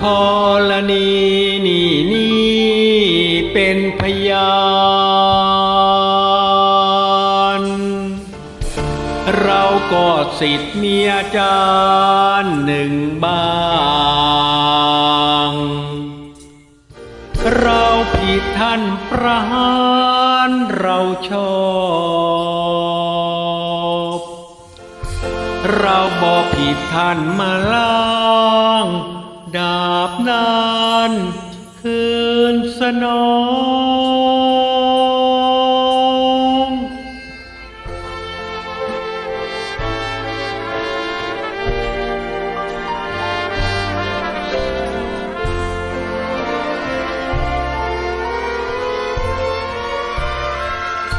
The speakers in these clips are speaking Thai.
ธรณีนี่นี่เป็นพยานเราก็สิทธิ์เมียจานหนึ่งบ้าง เราผิดท่านประหารเราชอบเราบอกผิดท่านมาล้าง ดาบนานคืนสนอง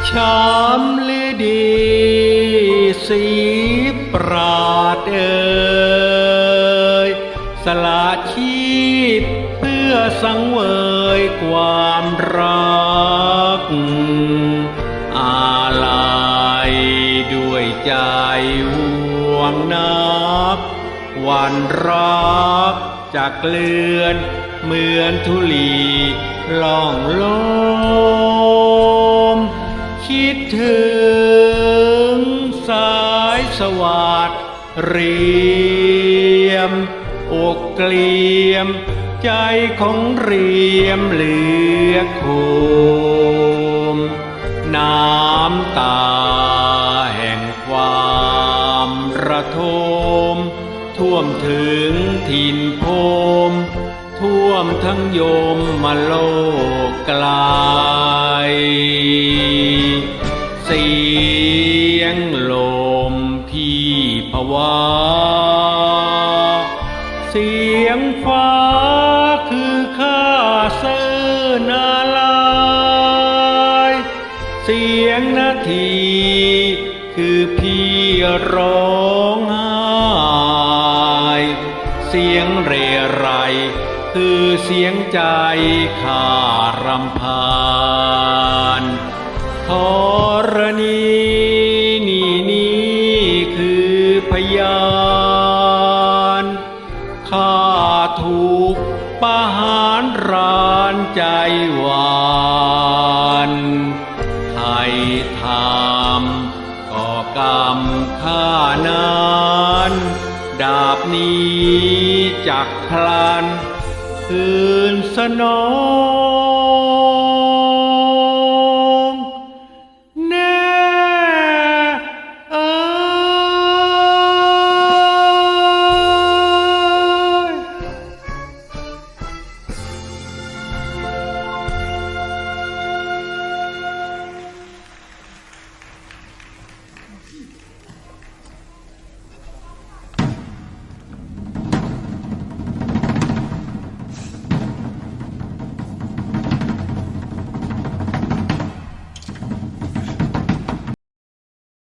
ชามฤดีสีปราดเอ่ย สละชีพเพื่อสังเวยความรัก อาลัยด้วยใจห่วงนักวันรักจากเลือนเหมือนทุลีล่องลม คิดถึงสายสวัสดเรียม อกเกลียม ใจของเรียมเหลือโคม น้ำตาแห่งความระทม ท่วมถึงถิ่นโพม ท่วมทั้งโยมมาโลกไกลเสียงลมพี่ภาวา งฟ้าคือข้าเสือนาลายเสียงนาทีคือพี่ร้องไห้เสียงเรไรคือเสียงใจข้ารำพานธรณีนี่นี่คือพยาน ประหารรานใจหวานไทยทำก็กรรมฆ่านาน ดาบนี้จักพลันคืนสนอง